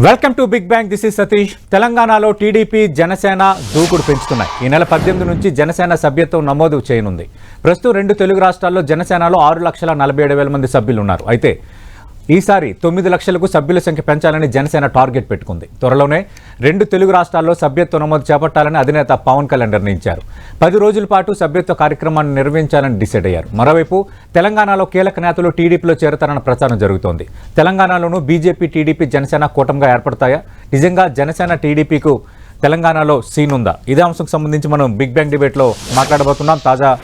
Welcome to big bang this is Satish. తెలంగాణలో TDP Janasena దూకుడు పెంచుతున్నాయి. ఈ నెల పద్దెనిమిది నుంచి జనసేన సభ్యత్వం నమోదు చేయనుంది. ప్రస్తుతం రెండు తెలుగు రాష్ట్రాల్లో జనసేనలో ఆరు లక్షల నలభై ఏడు వేల మంది సభ్యులు ఉన్నారు అయితే ఈసారి తొమ్మిది లక్షలకు సభ్యుల సంఖ్య పెంచాలని జనసేన టార్గెట్ పెట్టుకుంది. త్వరలోనే రెండు తెలుగు రాష్ట్రాల్లో సభ్యత్వ నమోదు చేపట్టాలని అధినేత పవన్ కళ్యాణ్ నిర్ణయించారు. పది రోజుల పాటు సభ్యత్వ కార్యక్రమాన్ని నిర్వహించాలని డిసైడ్ అయ్యారు. మరోవైపు తెలంగాణలో కీలక నేతలు టీడీపీలో చేరతారన్న ప్రచారం జరుగుతోంది. తెలంగాణలోనూ బీజేపీ టీడీపీ జనసేన కూటమిగా ఏర్పడతాయా? నిజంగా జనసేన టీడీపీకు తెలంగాణలో సీన్ ఉందా? ఇదే అంశంకు సంబంధించి మనం బిగ్ బ్యాంగ్ డిబేట్లో మాట్లాడబోతున్నాం. తాజా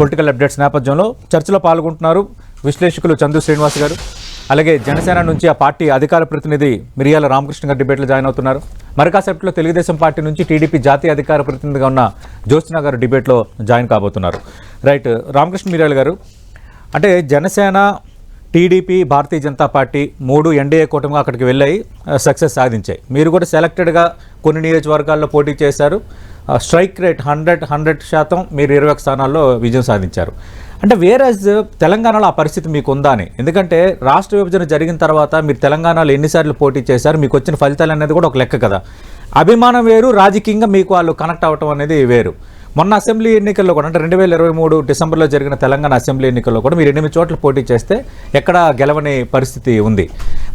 పొలిటికల్ అప్డేట్స్ నేపథ్యంలో చర్చలో పాల్గొంటున్నారు విశ్లేషకులు చందు శ్రీనివాస్ గారు. అలాగే జనసేన నుంచి ఆ పార్టీ అధికార ప్రతినిధి మిరియాల రామకృష్ణ గారు డిబేట్లో జాయిన్ అవుతున్నారు. మరి కాసేపట్లో తెలుగుదేశం పార్టీ నుంచి టీడీపీ జాతీయ అధికార ప్రతినిధిగా ఉన్న జ్యోత్స్న గారు డిబేట్లో జాయిన్ కాబోతున్నారు. రైట్ రామకృష్ణ మిరియాల గారు అంటే జనసేన టీడీపీ భారతీయ జనతా పార్టీ మూడు ఎన్డీఏ కూటమిగా అక్కడికి వెళ్ళాయి సక్సెస్ సాధించాయి. మీరు కూడా సెలెక్టెడ్గా కొన్ని నియోజకవర్గాల్లో పోటీ చేశారు. స్ట్రైక్ రేట్ హండ్రెడ్ హండ్రెడ్ శాతం మీరు ఇరవై స్థానాల్లో విజయం సాధించారు. అంటే వేరేజ్ తెలంగాణలో ఆ పరిస్థితి మీకు ఉందా అని? ఎందుకంటే రాష్ట్ర విభజన జరిగిన తర్వాత మీరు తెలంగాణలో ఎన్నిసార్లు పోటీ చేశారు మీకు వచ్చిన ఫలితాలు అనేది కూడా ఒక లెక్క కదా. అభిమానం వేరు రాజకీయంగా మీకు వాళ్ళు కనెక్ట్ అవ్వటం అనేది వేరు. మొన్న అసెంబ్లీ ఎన్నికల్లో కూడా అంటే రెండు వేల ఇరవై మూడు డిసెంబర్లో జరిగిన తెలంగాణ అసెంబ్లీ ఎన్నికల్లో కూడా మీరు ఎనిమిది చోట్ల పోటీ చేస్తే ఎక్కడ గెలవని పరిస్థితి ఉంది.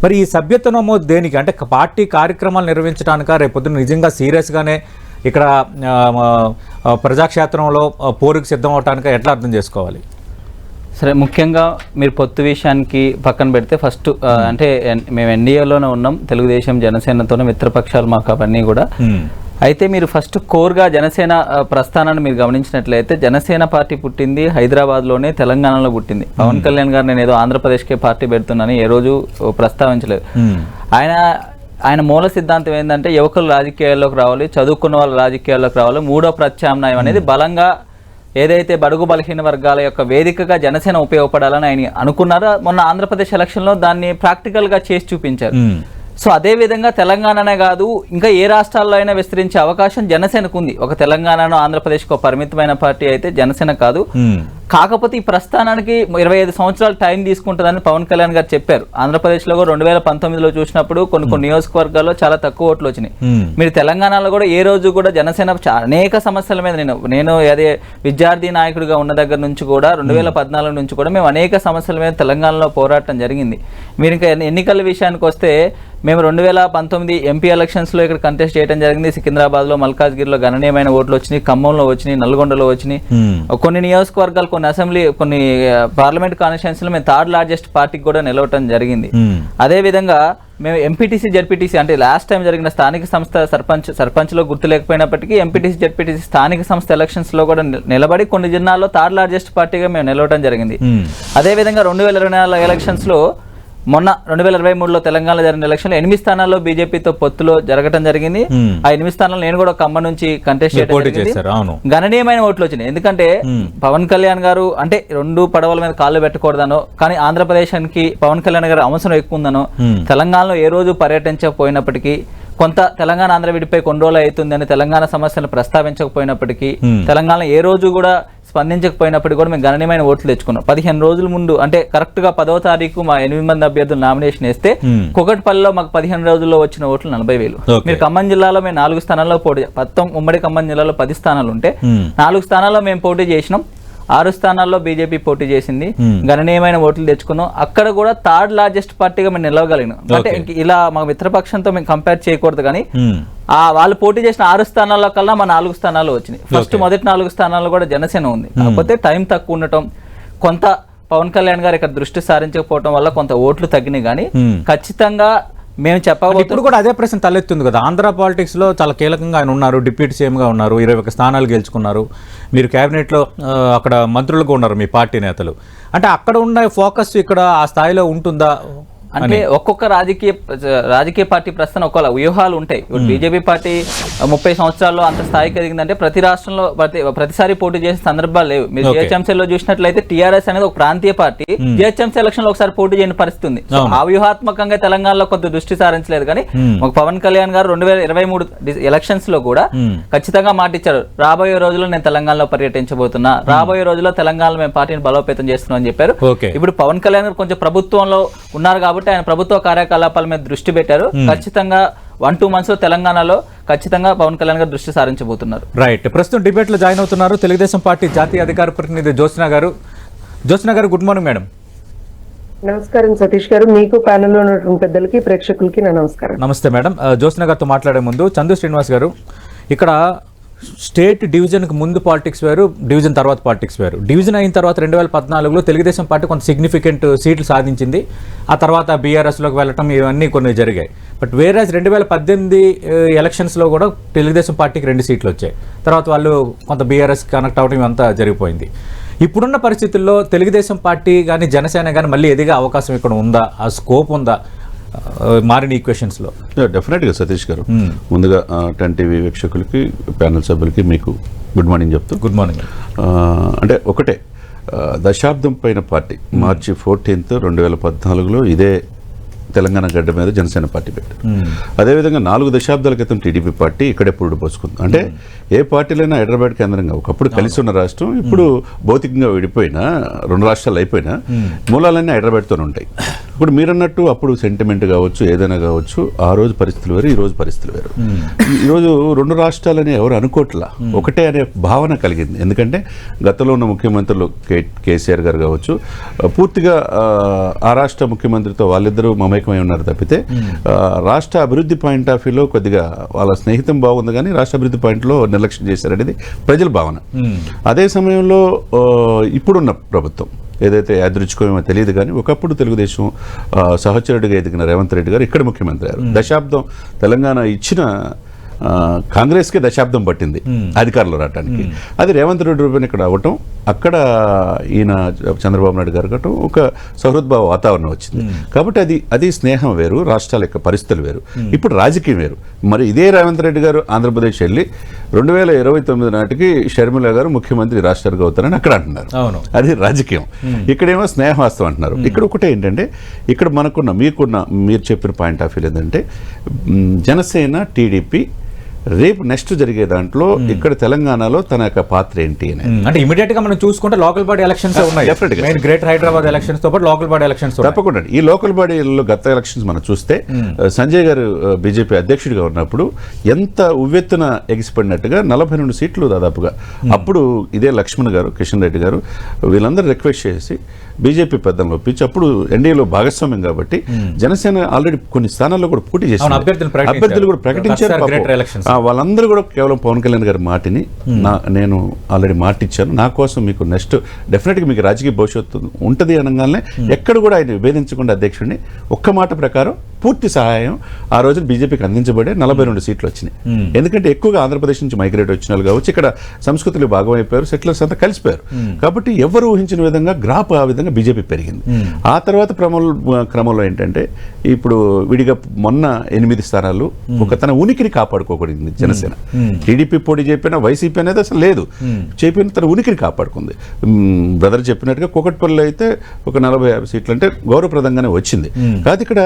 మరి ఈ సభ్యత్వ నమోదు దేనికి? అంటే పార్టీ కార్యక్రమాలు నిర్వహించడానిక రేపొద్దున నిజంగా సీరియస్గానే ఇక్కడ ప్రజాక్షేత్రంలో పోరుకు సిద్ధం అవటానికి ఎట్లా అర్థం చేసుకోవాలి? సరే ముఖ్యంగా మీరు పొత్తు విషయానికి పక్కన పెడితే ఫస్ట్ ఆ, అంటే మేము ఎన్డీఏలోనే ఉన్నాం తెలుగుదేశం జనసేనతోనే మిత్రపక్షాలు మాకు అవన్నీ కూడా. అయితే మీరు ఫస్ట్ కోర్గా జనసేన ప్రస్థానాన్ని మీరు గమనించినట్లయితే జనసేన పార్టీ పుట్టింది హైదరాబాద్లోనే తెలంగాణలో పుట్టింది. పవన్ కళ్యాణ్ గారు నేను ఏదో ఆంధ్రప్రదేశ్కే పార్టీ పెడుతున్నానని ఏ రోజు ప్రస్తావించలేదు. ఆయన ఆయన మూల సిద్ధాంతం ఏంటంటే యువకులు రాజకీయాల్లోకి రావాలి చదువుకున్న వాళ్ళు రాజకీయాల్లోకి రావాలి మూడో ప్రత్యామ్నాయం అనేది బలంగా ఏదైతే బడుగు బలహీన వర్గాల యొక్క వేదికగా జనసేన ఉపయోగపడాలని ఆయన అనుకున్నారో మొన్న ఆంధ్రప్రదేశ్ ఎలక్షన్లో దాన్ని ప్రాక్టికల్గా చేసి చూపించారు. సో అదే విధంగా తెలంగాణనే కాదు ఇంకా ఏ రాష్ట్రాల్లో అయినా విస్తరించే అవకాశం జనసేనకు ఉంది. ఒక తెలంగాణను ఆంధ్రప్రదేశ్కి ఒక పరిమితమైన పార్టీ అయితే జనసేన కాదు. కాకపోతే ఈ ప్రస్థానానికి ఇరవై ఐదు సంవత్సరాలు టైం తీసుకుంటుందని పవన్ కళ్యాణ్ గారు చెప్పారు. ఆంధ్రప్రదేశ్లో కూడా రెండు వేల పంతొమ్మిదిలో చూసినప్పుడు కొన్ని కొన్ని నియోజకవర్గాల్లో చాలా తక్కువ ఓట్లు వచ్చినాయి. మీరు తెలంగాణలో కూడా ఏ రోజు కూడా జనసేన అనేక సమస్యల మీద నేను నేను అదే విద్యార్థి నాయకుడిగా ఉన్న దగ్గర నుంచి కూడా రెండు వేల పద్నాలుగు నుంచి కూడా మేము అనేక సమస్యల మీద తెలంగాణలో పోరాటం జరిగింది. మీరు ఇంకా ఎన్ని- ఎన్నికల విషయానికి వస్తే మేము రెండు వేల పంతొమ్మిది ఎంపీ ఎలక్షన్స్లో ఇక్కడ కంటెస్ట్ చేయడం జరిగింది సికింద్రాబాద్లో మల్కాజ్గిరిలో గణనీయమైన ఓట్లు వచ్చినాయి ఖమ్మంలో వచ్చినాయి నల్గొండలో వచ్చినాయి మ్మ్. కొన్ని నియోజకవర్గాలు కొన్ని అసెంబ్లీ కొన్ని పార్లమెంట్ కాన్స్టిట్యున్సీలో మేము థర్డ్ లార్జెస్ట్ పార్టీకి కూడా నిలవటం జరిగింది మ్మ్. అదే విధంగా మేము ఎంపీటీసీ జడ్పీటీసీ అంటే లాస్ట్ టైం జరిగిన స్థానిక సంస్థ సర్పంచ్ సర్పంచ్లో గుర్తు లేకపోయినప్పటికీ ఎంపీటీసీ జడ్పీటీసీ స్థానిక సంస్థ ఎలక్షన్స్లో కూడా నిల- నిలబడి కొన్ని జిల్లాల్లో థర్డ్ లార్జెస్ట్ పార్టీగా మేము నిలవడం జరిగింది మ్మ్. అదే విధంగా రెండు వేల ఇరవై నాలుగు ఎలక్షన్స్లో మొన్న రెండు వేల ఇరవై మూడులో తెలంగాణలో జరిగిన ఎలక్షన్లో ఎనిమిది స్థానాల్లో బీజేపీతో పొత్తులో జరగడం జరిగింది. ఆ ఎనిమిది స్థానాల్లో నేను కూడా ఖమ్మం నుంచి కంటెస్ట్ చేయడం గణనీయమైన ఓట్లు వచ్చినాయి ఎందుకంటే పవన్ కళ్యాణ్ గారు అంటే రెండు పడవల మీద కాళ్ళు పెట్టకూడదనో కానీ ఆంధ్రప్రదేశానికి పవన్ కళ్యాణ్ గారు అవసరం ఎక్కువ ఉందనో. తెలంగాణలో ఏ రోజు పర్యటించకపోయినప్పటికీ కొంత తెలంగాణ ఆంధ్ర విడిపోయి కొన్ని రోజులు అవుతుందని తెలంగాణ సమస్యలు ప్రస్తావించకపోయినప్పటికీ. తెలంగాణ ఏ రోజు కూడా స్పందించకపోయినప్పటికీ కూడా మేము గణనీయమైన ఓట్లు తెచ్చుకున్నాం పదిహేను రోజుల ముందు అంటే కరెక్ట్గా పదవ తారీఖు మా ఎనిమిది మంది అభ్యర్థులు నామినేషన్ వేస్తే Hmm. కుకట్పల్లిలో మాకు పదిహేను రోజుల్లో వచ్చిన ఓట్లు నలభై వేలు. మీరు ఖమ్మం జిల్లాలో మేము నాలుగు స్థానాల్లో పోటీ మొత్తం ఉమ్మడి ఖమ్మం జిల్లాలో పది స్థానాలు ఉంటే మ్మ్. నాలుగు స్థానాల్లో మేము పోటీ చేసినాం ఆరు స్థానాల్లో బీజేపీ పోటీ చేసింది. Hmm. గణనీయమైన ఓట్లు తెచ్చుకున్నాం. అక్కడ కూడా థర్డ్ లార్జెస్ట్ పార్టీగా మేము నిలవగలిగినాం. అంటే ఇలా మా మిత్రపక్షంతో మేము కంపేర్ చేయకూడదు కానీ మ్మ్. ఆ వాళ్ళు పోటీ చేసిన ఆరు స్థానాల్లో కల్లా మా నాలుగు స్థానాలు వచ్చినాయి. ఫస్ట్ మొదటి నాలుగు స్థానాల్లో కూడా జనసేన ఉంది. కాకపోతే టైం తక్కువ ఉండటం కొంత పవన్ కళ్యాణ్ గారు ఇక్కడ దృష్టి సారించకపోవడం వల్ల కొంత ఓట్లు తగ్గినాయి కానీ Hmm. ఖచ్చితంగా మేము చెప్పబోతు ఇప్పుడు కూడా అదే ప్రశ్న తలెత్తుంది కదా. ఆంధ్ర పాలిటిక్స్లో చాలా కీలకంగా ఆయన ఉన్నారు డిప్యూటీ సీఎంగా ఉన్నారు ఇరవై ఒక స్థానాలు గెలుచుకున్నారు. మీరు కేబినెట్లో అక్కడ మంత్రులుగా ఉన్నారు మీ పార్టీ నేతలు. అంటే అక్కడ ఉన్న ఫోకస్ ఇక్కడ ఆ స్థాయిలో ఉంటుందా? అంటే ఒక్కొక్క రాజకీయ రాజకీయ పార్టీ ప్రస్తుతం ఒక్కొక్క వ్యూహాలు ఉంటాయి. ఇప్పుడు బీజేపీ పార్టీ ముప్పై సంవత్సరాల్లో అంత స్థాయికి ఎదిగిందంటే ప్రతి రాష్ట్రంలో ప్రతి ప్రతిసారి పోటీ చేసే సందర్భాలు లేవు. మీరు. జిహెచ్ఎంసీలో చూసినట్లయితే టీఆర్ఎస్ అనేది ఒక ప్రాంతీయ పార్టీ. జిహెచ్ఎంసీ ఎలక్షన్లో ఒకసారి పోటీ చేయని పరిస్థితి ఉంది ఆ వ్యూహాత్మకంగా తెలంగాణలో కొంత దృష్టి సారించలేదు కానీ. ఒక పవన్ కళ్యాణ్ గారు రెండు వేల ఇరవై మూడు ఎలక్షన్స్లో కూడా. ఖచ్చితంగా మాట ఇచ్చారు. రాబోయే రోజుల్లో నేను తెలంగాణలో పర్యటించబోతున్నా. రాబోయే రోజుల్లో తెలంగాణలో మేము పార్టీని బలోపేతం చేస్తున్నాం అని చెప్పారు ఇప్పుడు పవన్ కళ్యాణ్ గారు కొంచెం ప్రభుత్వంలో ఉన్నారు కాబట్టి కాబట్టి ఆయన ప్రభుత్వ కార్యకలాపాల మీద దృష్టి పెట్టారు. ఖచ్చితంగా వన్ టూ మంత్స్లో తెలంగాణలో ఖచ్చితంగా పవన్ కళ్యాణ్ గారు దృష్టి సారించబోతున్నారు. రైట్. ప్రస్తుతం డిబేట్లో జాయిన్ అవుతున్నారు తెలుగుదేశం పార్టీ జాతీయ అధికార ప్రతినిధి జ్యోత్స్న గారు. జ్యోత్స్న గారు గుడ్ మార్నింగ్ మేడం. నమస్కారం సతీష్ గారు. మీకు ప్యానెల్లో ఉన్నటువంటి పెద్దలకి ప్రేక్షకులకి నా నమస్కారం. నమస్తే మేడం. జ్యోత్స్న గారితో మాట్లాడే ముందు చందు శ్రీనివాస్ గారు ఇక్కడ స్టేట్ డివిజన్కి ముందు పాలిటిక్స్ వేరు డివిజన్ తర్వాత పాలిటిక్స్ వేరు. డివిజన్ అయిన తర్వాత రెండు వేల పద్నాలుగులో తెలుగుదేశం పార్టీ కొంత సిగ్నిఫికెంట్ సీట్లు సాధించింది. ఆ తర్వాత బీఆర్ఎస్లోకి వెళ్ళటం ఇవన్నీ కొన్ని జరిగాయి. బట్ వేరే రెండు వేల పద్దెనిమిది ఎలక్షన్స్లో కూడా తెలుగుదేశం పార్టీకి రెండు సీట్లు వచ్చాయి. తర్వాత వాళ్ళు కొంత బీఆర్ఎస్ కనెక్ట్ అవడం ఇవంతా జరిగిపోయింది. ఇప్పుడున్న పరిస్థితుల్లో తెలుగుదేశం పార్టీ కానీ జనసేన కానీ మళ్ళీ ఎదిగే అవకాశం ఇక్కడ ఉందా? ఆ స్కోప్ ఉందా? మారిన ఈక్వేషన్స్లో డెఫినెట్గా సతీష్ గారు. ముందుగా టెన్ టీవీ వీక్షకులకి ప్యానల్ సభ్యులకి మీకు గుడ్ మార్నింగ్ చెప్తూ. గుడ్ మార్నింగ్ అంటే ఒకటే దశాబ్దం పైన పార్టీ మార్చి ఫోర్టీన్త్ రెండు వేల పద్నాలుగులో ఇదే తెలంగాణ గడ్డ మీద జనసేన పార్టీ పెట్టారు అదేవిధంగా నాలుగు దశాబ్దాల క్రితం టీడీపీ పార్టీ ఇక్కడే పురుడు పోసుకుంది. అంటే ఏ పార్టీలైనా హైదరాబాద్ కేంద్రంగా ఒకప్పుడు కలిసి ఉన్న రాష్ట్రం ఇప్పుడు భౌతికంగా విడిపోయినా రెండు రాష్ట్రాలు అయిపోయినా మూలాలన్నీ హైదరాబాద్తోనే ఉంటాయి. ఇప్పుడు మీరన్నట్టు అప్పుడు సెంటిమెంట్ కావచ్చు ఏదైనా కావచ్చు ఆ రోజు పరిస్థితులు వేరు ఈ రోజు పరిస్థితులు వేరు. ఈ రోజు రెండు రాష్ట్రాలని ఎవరు అనుకోవట్లా ఒకటే అనే భావన కలిగింది. ఎందుకంటే గతంలో ఉన్న ముఖ్యమంత్రులు కే కేసీఆర్ గారు కావచ్చు పూర్తిగా ఆ, రాష్ట్ర ముఖ్యమంత్రితో వాళ్ళిద్దరూ మమేకమై ఉన్నారు తప్పితే ఆ, రాష్ట్ర అభివృద్ధి పాయింట్ ఆఫ్ వ్యూలో కొద్దిగా వాళ్ళ స్నేహితం బాగుంది కానీ రాష్ట్ర అభివృద్ధి పాయింట్లో నిర్లక్ష్యం చేశారనేది ప్రజల భావన. అదే సమయంలో ఇప్పుడున్న ప్రభుత్వం ఏదైతే యాదృచ్ఛికమేమో తెలియదు కానీ ఒకప్పుడు తెలుగుదేశం సహచరుడిగా ఎదిగిన రేవంత్ రెడ్డి గారు ఇక్కడ ముఖ్యమంత్రి గారు దశాబ్దం తెలంగాణ ఇచ్చిన కాంగ్రెస్కే దశాబ్దం పట్టింది అధికారంలో రావడానికి అది రేవంత్ రెడ్డి రూపాయలు ఇక్కడ అవ్వటం అక్కడ ఈయన చంద్రబాబు నాయుడు గారు కట్టడం ఒక సౌహృద్భావ వాతావరణం వచ్చింది. కాబట్టి అది అది స్నేహం వేరు రాష్ట్రాల యొక్క పరిస్థితులు వేరు. ఇప్పుడు రాజకీయం వేరు. మరి ఇదే రేవంత్ రెడ్డి గారు ఆంధ్రప్రదేశ్ వెళ్ళి రెండు వేల ఇరవై తొమ్మిది నాటికి షర్మిల గారు ముఖ్యమంత్రి రాష్ట్రానికి అవుతారని అక్కడ అంటున్నారు. అవును. అది రాజకీయం. ఇక్కడేమో స్నేహవాస్తవం అంటున్నారు. ఇక్కడ ఒకటే ఏంటంటే ఇక్కడ మనకున్న మీకున్న మీరు చెప్పిన పాయింట్ ఆఫ్ వ్యూ ఏంటంటే జనసేన టీడీపీ రేపు నెక్స్ట్ జరిగే దాంట్లో ఇక్కడ తెలంగాణలో తన యొక్క పాత్ర ఏంటి అనేది. అంటే ఇమీడియట్గా మనం చూసుకుంటే లోకల్ బాడీ ఎలక్షన్స్ ఉన్నాయి. Definitely గా. మెయిన్ గ్రేటర్ హైదరాబాద్ ఎలక్షన్స్తో పాటు లోకల్ బాడీ ఎలక్షన్స్ తప్పకుండా. ఈ లోకల్ బాడీలలో గత ఎలక్షన్స్ మనం చూస్తే సంజయ్ గారు బీజేపీ అధ్యక్షుడిగా ఉన్నప్పుడు ఎంత ఉవ్వెత్తున ఎగిసిపడినట్టుగా నలభై రెండు సీట్లు దాదాపుగా. అప్పుడు ఇదే లక్ష్మణ్ గారు కిషన్ రెడ్డి గారు వీళ్ళందరూ రిక్వెస్ట్ చేసి బీజేపీ పెద్దలను ఒప్పించి అప్పుడు ఎన్డీఏలో భాగస్వామ్యం కాబట్టి జనసేన ఆల్రెడీ కొన్ని స్థానాల్లో కూడా పోటీ ప్రకటించారు. అభ్యర్థులు కూడా ప్రకటించారు వాళ్ళందరూ కూడా కేవలం పవన్ కళ్యాణ్ గారి మాటిని నా నేను ఆల్రెడీ మాట ఇచ్చాను. నా కోసం మీకు నెక్స్ట్ డెఫినెట్గా మీకు రాజకీయ భవిష్యత్తు ఉంటుంది అనగానే ఎక్కడ కూడా ఆయన విభేదించకుండా అధ్యక్షుడిని ఒక్క మాట ప్రకారం పూర్తి సహాయం ఆ రోజు బీజేపీకి అందించబడే నలభై రెండు సీట్లు వచ్చినాయి. ఎందుకంటే ఎక్కువగా ఆంధ్రప్రదేశ్ నుంచి మైగ్రేట్ వచ్చిన వాళ్ళు కావచ్చు ఇక్కడ సంస్కృతిలో భాగమైపోయారు సెటిలర్స్ అంతా కలిసిపోయారు. కాబట్టి ఎవరు ఊహించిన విధంగా గ్రాఫ్ ఆ విధంగా బీజేపీ పెరిగింది. ఆ తర్వాత క్రమంలో క్రమంలో ఏంటంటే ఇప్పుడు విడిగా మొన్న ఎనిమిది స్థానాలు ఒక తన ఉనికిని కాపాడుకోకూడదు జనసేన. టీడీపీ పోటీ చెప్పినా వైసీపీ అనేది అసలు లేదు. చెప్పిన తన ఉనికిని కాపాడుకుంది. బ్రదర్ చెప్పినట్టుగా కూకట్పల్లిలో అయితే ఒక నలభై యాభై సీట్లు అంటే గౌరవప్రదంగానే వచ్చింది. కాదు ఇక్కడ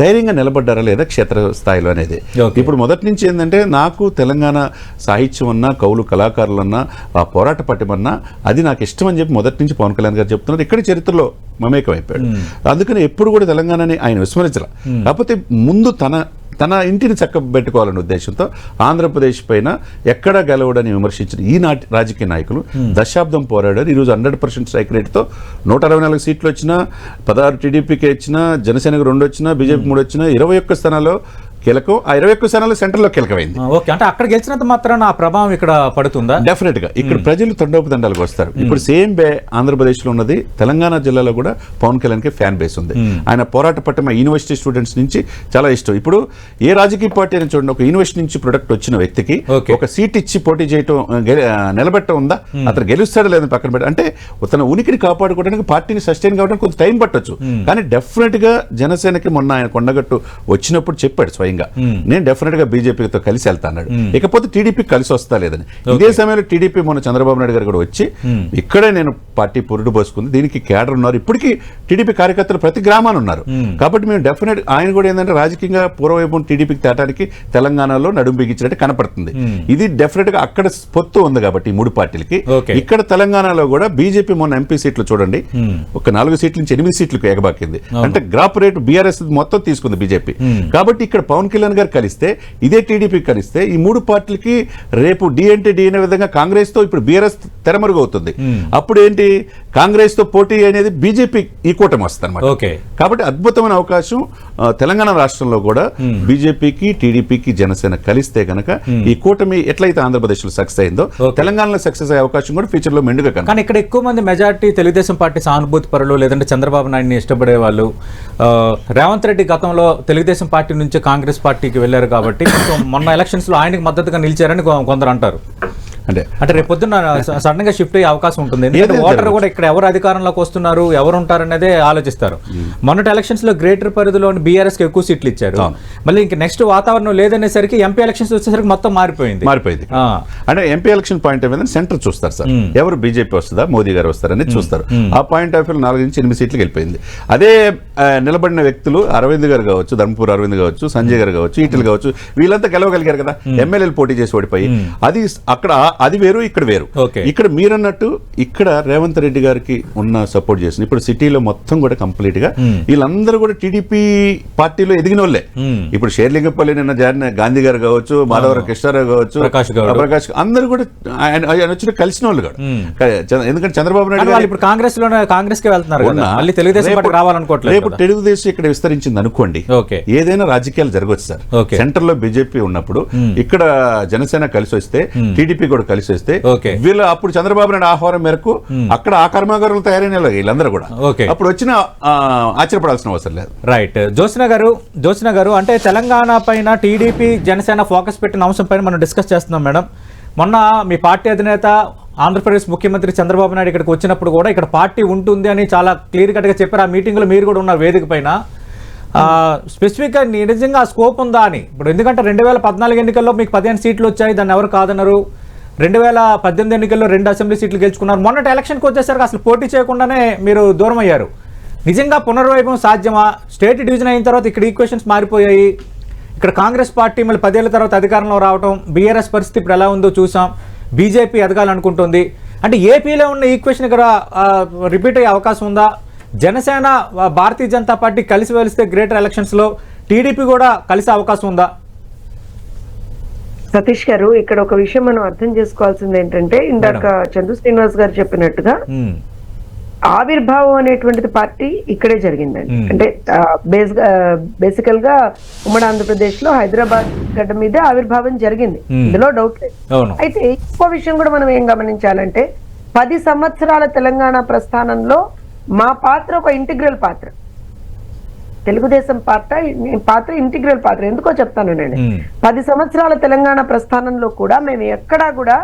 ధైర్యంగా నిలబడ్డారా లేదా క్షేత్ర స్థాయిలో అనేది. ఇప్పుడు మొదటి నుంచి ఏంటంటే నాకు తెలంగాణ సాహిత్యం అన్నా కవులు కళాకారులన్నా ఆ పోరాట పట్టిమన్నా అది నాకు ఇష్టం అని చెప్పి మొదటి నుంచి పవన్ కళ్యాణ్ గారు చెప్తున్నారు. ఇక్కడ చరిత్రలో మమేకం అయిపోయాడు. అందుకని ఎప్పుడు కూడా తెలంగాణని ఆయన విస్మరించరా. కాకపోతే ముందు తన తన ఇంటిని చక్కబెట్టుకోవాలనే ఉద్దేశంతో ఆంధ్రప్రదేశ్ పైన ఎక్కడా గెలవడని విమర్శించిన ఈనాటి రాజకీయ నాయకులు దశాబ్దం పోరాడారు. ఈరోజు హండ్రెడ్ పర్సెంట్ స్ట్రైక్ రేట్తో నూట అరవై నాలుగు సీట్లు వచ్చినా పదహారు టీడీపీకి వచ్చినా జనసేనకు రెండు వచ్చినా బీజేపీ మూడు వచ్చినా ఇరవై ఒక్క స్థానాల్లో కీలకం. ఆ ఇరవై ఒక్క స్థానాలు సెంటర్లో కీలకమైంది. ఓకే. అంటే అక్కడ గెలిచినంత మాత్రాన ఆ ప్రభావం ఇక్కడ పడుతుందా? డెఫినెట్గా. ఇక్కడ ప్రజలు తండోపతండాలకు వస్తారు. ఇప్పుడు సేమ్ బే ఆంధ్రప్రదేశ్లో ఉన్నది తెలంగాణ జిల్లాలో కూడా పవన్ కళ్యాణ్కి ఫ్యాన్ బేస్ ఉంది ఆయన పోరాట పట్టమ యూనివర్సిటీ స్టూడెంట్స్ నుంచి చాలా ఇష్టం. ఇప్పుడు ఏ రాజకీయ పార్టీ అని చూడండి ఒక యూనివర్సిటీ నుంచి ప్రొడక్ట్ వచ్చిన వ్యక్తికి. ఒక సీట్ ఇచ్చి పోటీ చేయటం నిలబెట్టడం ఉందా? అతను గెలుస్తాడా లేదని పక్కన పెట్టి అంటే తన ఉనికిని కాపాడుకోవడానికి పార్టీని సస్టైన్ కావడానికి కొంత టైం పట్టొచ్చు. కానీ డెఫినెట్గా జనసేనకి మొన్న ఆయన కొండగట్టు వచ్చినప్పుడు చెప్పాడు స్వయంగా నేను డెఫినెట్గా బీజేపీతో కలిసి వెళ్తా అన్నాడు ఇకపోతే టీడీపీ కలిసి వస్తా లేదని ఇదే సమయంలో టీడీపీ మొన్న చంద్రబాబు నాయుడు గారు కూడా వచ్చి ఇక్కడే నేను పార్టీ పురుడు పోసుకుంది దీనికి కేడర్ ఉన్నారు. ఇప్పటికీ టీడీపీ కార్యకర్తలు ప్రతి గ్రామాన్ని ఉన్నారు. కాబట్టి మేము డెఫినెట్ ఆయన కూడా ఏంటంటే రాజకీయంగా పూర్వవైపు టీడీపీకి తేటానికి తెలంగాణలో నడుము బిగించినట్టు కనపడుతుంది. ఇది డెఫినెట్గా అక్కడ పొత్తు ఉంది కాబట్టి ఈ మూడు పార్టీలకి. ఇక్కడ తెలంగాణలో కూడా బీజేపీ మొన్న ఎంపీ సీట్లు చూడండి. ఒక నాలుగు సీట్ల నుంచి ఎనిమిది సీట్లకు ఎగబాకింది. అంటే గ్రాప్ రేట్ బీఆర్ఎస్ మొత్తం తీసుకుంది బీజేపీ. కాబట్టి ఇక్కడ పవన్ కళ్యాణ్ గారు కలిస్తే ఇదే టీడీపీ కలిస్తే ఈ మూడు పార్టీలకి రేపు డి అంటే డి అనే విధంగా కాంగ్రెస్తో ఇప్పుడు బీఆర్ఎస్ తెరమరుగు అవుతుంది. అప్పుడు ఏంటి కాంగ్రెస్తో పోటీ అనేది బీజేపీ ఈ కూటమి వస్తుంది ఓకే. కాబట్టి అద్భుతమైన అవకాశం. తెలంగాణ రాష్ట్రంలో కూడా బీజేపీకి టీడీపీకి జనసేన కలిస్తే గనక ఈ కూటమి ఎట్లయితే ఆంధ్రప్రదేశ్లో సక్సెస్ అయిందో. తెలంగాణలో సక్సెస్ అయ్యే అవకాశం కూడా ఫ్యూచర్లో మెండుగా కానీ ఇక్కడ ఎక్కువ మంది మెజారిటీ తెలుగుదేశం పార్టీ సానుభూతి పరులు లేదంటే చంద్రబాబు నాయుడిని ఇష్టపడే వాళ్ళు. రేవంత్ రెడ్డి గతంలో తెలుగుదేశం పార్టీ నుంచి కాంగ్రెస్ పార్టీకి వెళ్ళారు కాబట్టి మొన్న ఎలక్షన్స్లో ఆయనకి మద్దతుగా నిలిచారని కొందరు అంటారు. అంటే అంటే రేపు పొద్దున్న సడన్గా షిఫ్ట్ అయ్యే అవకాశం ఉంటుంది. ఎందుకంటే ఓటర్. కూడా ఇక్కడ ఎవరు అధికారంలోకి వస్తున్నారు ఎవరు ఉంటారనేదే ఆలోచిస్తారు. మొన్నటి ఎలక్షన్స్లో గ్రేటర్ పరిధిలో బీఆర్ఎస్కి ఎక్కువ సీట్లు ఇచ్చారు. మళ్ళీ ఇంక నెక్స్ట్ వాతావరణం లేదనేసరికి ఎంపీ ఎలక్షన్స్ వచ్చేసరికి మొత్తం మారిపోయింది. మారిపోయింది. అంటే MP election point of view centre చూస్తారు సార్. ఎవరు బీజేపీ వస్తుందా మోదీ గారు వస్తారని చూస్తారు. ఆ పాయింట్ ఆఫ్ వ్యూ నాలుగు నుంచి ఎనిమిది సీట్లకు వెళ్ళిపోయింది. అదే నిలబడిన వ్యక్తులు అరవింద్ గారు కావచ్చు ధర్మపూర్ అరవింద్ కావచ్చు సంజయ్ గారు కావచ్చు ఈటలు కావచ్చు వీళ్ళంతా గెలవగలిగారు కదా. ఎమ్మెల్యేలు పోటీ చేసి ఓడిపోయి. అది అక్కడ అది వేరు ఇక్కడ వేరు. ఇక్కడ మీరన్నట్టు ఇక్కడ రేవంత్ రెడ్డి గారికి ఉన్న సపోర్ట్ చేసింది. ఇప్పుడు సిటీలో మొత్తం కూడా కంప్లీట్గా వీళ్ళందరూ కూడా టీడీపీ పార్టీలో ఎదిగిన వాళ్ళే ఇప్పుడు షేర్లింగపల్లి నిన్న జారిన గాంధీ గారు కావచ్చు మాధవరావు కృష్ణారావు కావచ్చు ప్రకాష్ అందరూ కూడా ఆయన వచ్చిన కలిసిన వాళ్ళు ఎందుకంటే చంద్రబాబు నాయుడు ఇప్పుడు కాంగ్రెస్లోనే కాంగ్రెస్కి వెళ్తున్నారు మళ్ళీ తెలుగుదేశం పార్టీ రావాలనుకోవట్లేదు రేపు. తెలుగుదేశం ఇక్కడ విస్తరించింది అనుకోండి. ఏదైనా రాజకీయాలు జరగవచ్చు సార్. సెంటర్లో బీజేపీ ఉన్నప్పుడు ఇక్కడ జనసేన కలిసి వస్తే టీడీపీ కూడా కలిసి ఓకే. వీళ్ళు అప్పుడు చంద్రబాబు నాయుడు ఆహ్వానం మేరకు అక్కడ ఆ కర్మాగారాలు తయారైన వాళ్ళు వీళ్ళందరూ కూడా. అప్పుడు వచ్చిన ఆశ్చర్యపడాల్సిన అవసరం లేదు. రైట్ జ్యోత్స్న గారు జ్యోత్స్న గారు అంటే తెలంగాణ పైన టీడీపీ జనసేన ఫోకస్ పెట్టిన అంశం పైన మనం డిస్కస్ చేస్తున్నాం మేడం. మొన్న మీ పార్టీ అధినేత ఆంధ్రప్రదేశ్ ముఖ్యమంత్రి చంద్రబాబు నాయుడు ఇక్కడికి వచ్చినప్పుడు కూడా ఇక్కడ పార్టీ ఉంటుంది అని చాలా క్లియర్ కట్గా చెప్పారు. ఆ మీటింగ్లో మీరు కూడా ఉన్నారు వేదిక పైన. స్పెసిఫిక్గా నిజంగా స్కోప్ ఉందా అని. ఇప్పుడు ఎందుకంటే రెండు వేల పద్నాలుగు ఎన్నికల్లో మీకు పదిహేను సీట్లు వచ్చాయి దాన్ని ఎవరు కాదన్నారు? రెండు వేల పద్దెనిమిది ఎన్నికల్లో రెండు అసెంబ్లీ సీట్లు గెలుచుకున్నారు. మొన్నటి ఎలక్షన్కి వచ్చేసరికి అసలు పోటీ చేయకుండానే మీరు దూరం అయ్యారు నిజంగా పునర్వైభవం సాధ్యమా? స్టేట్ డివిజన్ అయిన తర్వాత ఇక్కడ ఈక్వేషన్స్ మారిపోయాయి. ఇక్కడ కాంగ్రెస్ పార్టీ మళ్ళీ పదేళ్ళ తర్వాత అధికారంలో రావడం బీఆర్ఎస్ పరిస్థితి ఇప్పుడు ఎలా ఉందో చూసాం. బీజేపీ ఎదగాలనుకుంటుంది. అంటే ఏపీలో ఉన్న ఈక్వేషన్ ఇక్కడ రిపీట్ అయ్యే అవకాశం ఉందా? జనసేన భారతీయ జనతా పార్టీ కలిసి వెలిస్తే గ్రేటర్ ఎలక్షన్స్లో టీడీపీ కూడా కలిసే అవకాశం ఉందా? సతీష్ గారు ఇక్కడ ఒక విషయం మనం అర్థం చేసుకోవాల్సింది ఏంటంటే ఇందాక చందు శ్రీనివాస్ గారు చెప్పినట్టుగా. ఆవిర్భావం అనేటువంటిది పార్టీ ఇక్కడే జరిగిందండి. అంటే బేస్ బేసికల్గా ఉమ్మడి ఆంధ్రప్రదేశ్లో హైదరాబాద్ గడ్డ మీదే ఆవిర్భావం జరిగింది. ఇందులో డౌట్ లేదు అయితే ఇంకో విషయం కూడా మనం ఏం గమనించాలంటే పది సంవత్సరాల తెలంగాణ ప్రస్థానంలో మా పాత్ర ఒక ఇంటిగ్రల్ పాత్ర తెలుగుదేశం పాత్ర పాత్ర ఇంటిగ్రల్ పాత్ర ఎందుకో చెప్తాను నేను. పది సంవత్సరాల తెలంగాణ ప్రస్థానంలో కూడా మేము ఎక్కడా కూడా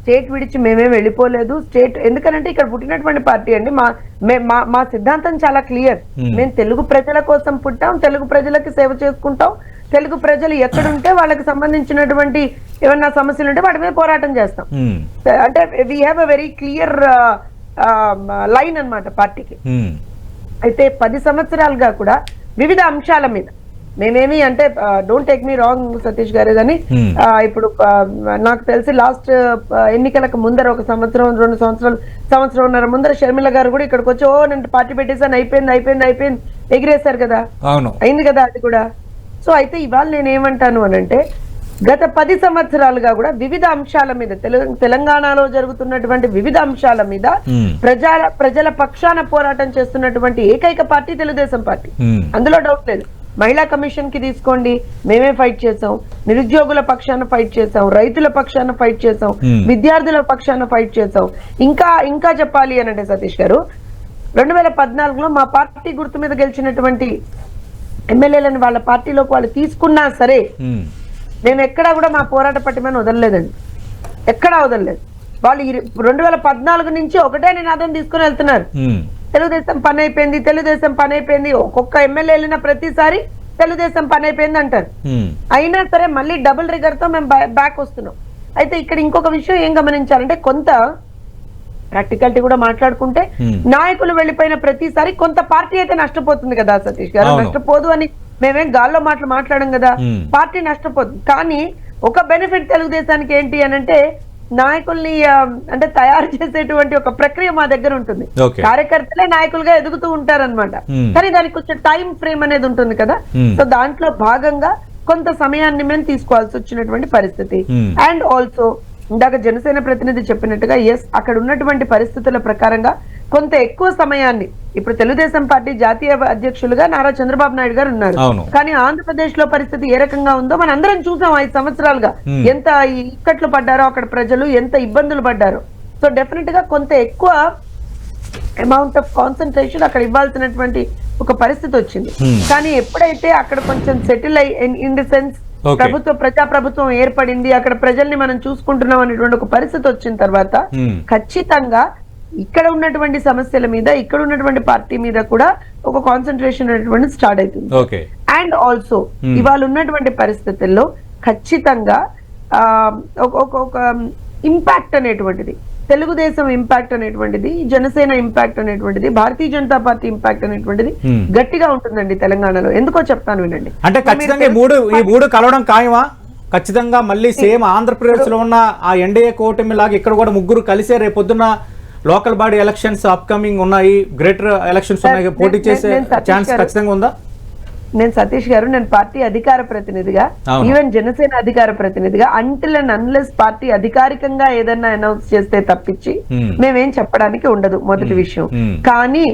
స్టేట్ విడిచి మేమేం వెళ్ళిపోలేదు స్టేట్ ఎందుకనంటే ఇక్కడ పుట్టినటువంటి పార్టీ అండి మా మే- మా మా సిద్ధాంతం చాలా క్లియర్. మేము తెలుగు ప్రజల కోసం పుట్టాం తెలుగు ప్రజలకి సేవ చేసుకుంటాం తెలుగు ప్రజలు ఎక్కడుంటే వాళ్ళకి సంబంధించినటువంటి ఏమన్నా సమస్యలు ఉంటే వాటి మీద పోరాటం చేస్తాం. అంటే we have a very clear line అన్నమాట పార్టీకి. అయితే పది సంవత్సరాలుగా కూడా వివిధ అంశాల మీద. మేమేమి అంటే don't take me wrong Satish garu కానీ Hmm. ఇప్పుడు నాకు తెలిసి లాస్ట్ ఎన్నికలకు ముందర ఒక సంవత్సరం రెండు సంవత్సరాలు సంవత్సరంన్నర ముందర షర్మిల గారు కూడా ఇక్కడికి వచ్చి ఓ నేను పార్టీ పెట్టేసాను అయిపోయింది అయిపోయింది అయిపోయింది ఎగిరేశారు కదా. అయింది కదా అది కూడా. సో అయితే ఇవాళ నేను ఏమంటాను అని అంటే గత పది సంవత్సరాలుగా కూడా వివిధ అంశాల మీద తెలు- తెలంగాణలో జరుగుతున్నటువంటి వివిధ అంశాల మీద. ప్రజల ప్రజల పక్షాన పోరాటం చేస్తున్నటువంటి ఏకైక పార్టీ తెలుగుదేశం పార్టీ. అందులో డౌట్ లేదు మహిళా కమిషన్కి తీసుకోండి మేమే ఫైట్ చేసాం నిరుద్యోగుల పక్షాన ఫైట్ చేసాం రైతుల పక్షాన ఫైట్ చేసాం. విద్యార్థుల పక్షాన ఫైట్ చేసాం ఇంకా ఇంకా చెప్పాలి అని అంటే సతీష్ గారు రెండు వేల పద్నాలుగులో మా పార్టీ గుర్తు మీద గెలిచినటువంటి ఎమ్మెల్యేలను వాళ్ళ పార్టీలోకి వాళ్ళు తీసుకున్నా సరే మ్మ్. ఎక్కడా కూడా మా పోరాట పట్టిమని వదలలేదండి ఎక్కడా వదలలేదు వాళ్ళు రెండు వేల పద్నాలుగు నుంచి ఒకటే నినాదం తీసుకుని వెళ్తున్నారు. తెలుగుదేశం పని అయిపోయింది తెలుగుదేశం పని అయిపోయింది ఒక్కొక్క ఎమ్మెల్యే వెళ్ళిన ప్రతిసారి తెలుగుదేశం పని అయిపోయింది అంటారు అయినా సరే మళ్ళీ డబుల్ రిగర్తో మేము బ్యాక్ వస్తున్నాం అయితే ఇక్కడ ఇంకొక విషయం ఏం గమనించాలంటే కొంత ప్రాక్టికాలిటీ కూడా మాట్లాడుకుంటే. నాయకులు వెళ్ళిపోయిన ప్రతిసారి కొంత పార్టీ అయితే నష్టపోతుంది కదా సతీష్ గారు. నష్టపోదు అని మేమేం గాల్లో మాటలు మాట్లాడడం కదా. పార్టీ నష్టపోతుంది కానీ ఒక బెనిఫిట్ తెలుగుదేశానికి ఏంటి అని అంటే నాయకుల్ని అంటే తయారు చేసేటువంటి ఒక ప్రక్రియ మా దగ్గర ఉంటుంది. కార్యకర్తలే నాయకులుగా ఎదుగుతూ ఉంటారన్నమాట Hmm. కానీ దానికి కొంచెం టైం ఫ్రేమ్ అనేది ఉంటుంది కదా. సో దాంట్లో భాగంగా కొంత సమయాన్ని మేము తీసుకోవాల్సి వచ్చినటువంటి పరిస్థితి. అండ్ ఆల్సో ఇందాక జనసేన ప్రతినిధి చెప్పినట్టుగా ఎస్ అక్కడ ఉన్నటువంటి పరిస్థితుల ప్రకారంగా కొంత ఎక్కువ సమయాన్ని ఇప్పుడు తెలుగుదేశం పార్టీ జాతీయ అధ్యక్షులుగా నారా చంద్రబాబు నాయుడు గారు ఉన్నారు. కానీ ఆంధ్రప్రదేశ్లో పరిస్థితి ఏ రకంగా ఉందో మన అందరం చూసాం ఐదు సంవత్సరాలుగా. ఎంత ఇక్కట్లు పడ్డారో అక్కడ ప్రజలు ఎంత ఇబ్బందులు పడ్డారో సో డెఫినెట్గా కొంత ఎక్కువ అమౌంట్ ఆఫ్ కాన్సన్ట్రేషన్ అక్కడ ఇవ్వాల్సినటువంటి ఒక పరిస్థితి వచ్చింది. కానీ ఎప్పుడైతే అక్కడ కొంచెం సెటిల్ అయి ఇన్ ది సెన్స్. ప్రభుత్వ ప్రజా ప్రభుత్వం ఏర్పడింది. అక్కడ ప్రజల్ని మనం చూసుకుంటున్నాం అనేటువంటి ఒక పరిస్థితి వచ్చిన తర్వాత Hmm. ఖచ్చితంగా ఇక్కడ ఉన్నటువంటి సమస్యల మీద ఇక్కడ ఉన్నటువంటి పార్టీ మీద కూడా ఒక కాన్సన్ట్రేషన్ అనేటువంటి స్టార్ట్ అవుతుంది. And also Hmm. ఇవాళ ఉన్నటువంటి పరిస్థితుల్లో ఖచ్చితంగా ఆ, ఒక- ఇంపాక్ట్ అనేటువంటిది. తెలుగుదేశం ఇంపాక్ట్ అనేటువంటిది జనసేన ఇంపాక్ట్ అనేటువంటిది భారతీయ జనతా పార్టీ ఇంపాక్ట్ అనేటువంటిది Hmm. గట్టిగా ఉంటుందండి తెలంగాణలో. ఎందుకో చెప్తాను వినండి. అంటే ఖచ్చితంగా మూడు ఈ మూడు కలవడం ఖాయమా? ఖచ్చితంగా మళ్ళీ సేమ్ ఆంధ్రప్రదేశ్లో ఉన్న ఆ ఎన్డీఏ కూటమి లాగా ఇక్కడ కూడా ముగ్గురు కలిసే రేపు పొద్దున్న లోకల్ బాడీ ఎలక్షన్స్ అప్కమింగ్ ఉన్నాయి. గ్రేటర్ ఎలక్షన్స్ ఉన్నాయి. నేను- పోటీ చేసే ఛాన్స్ ఖచ్చితంగా ఉందా? నేను సతీష్ గారు నేను పార్టీ అధికార ప్రతినిధిగా. ఈవెన్ జనసేన అధికార ప్రతినిధిగా అంటిల్ అండ్ అన్లెస్ పార్టీ అధికారికంగా ఏదన్నా అనౌన్స్ చేస్తే తప్పించి Hmm. మేమేం చెప్పడానికి ఉండదు మొదటి విషయం Hmm. కానీ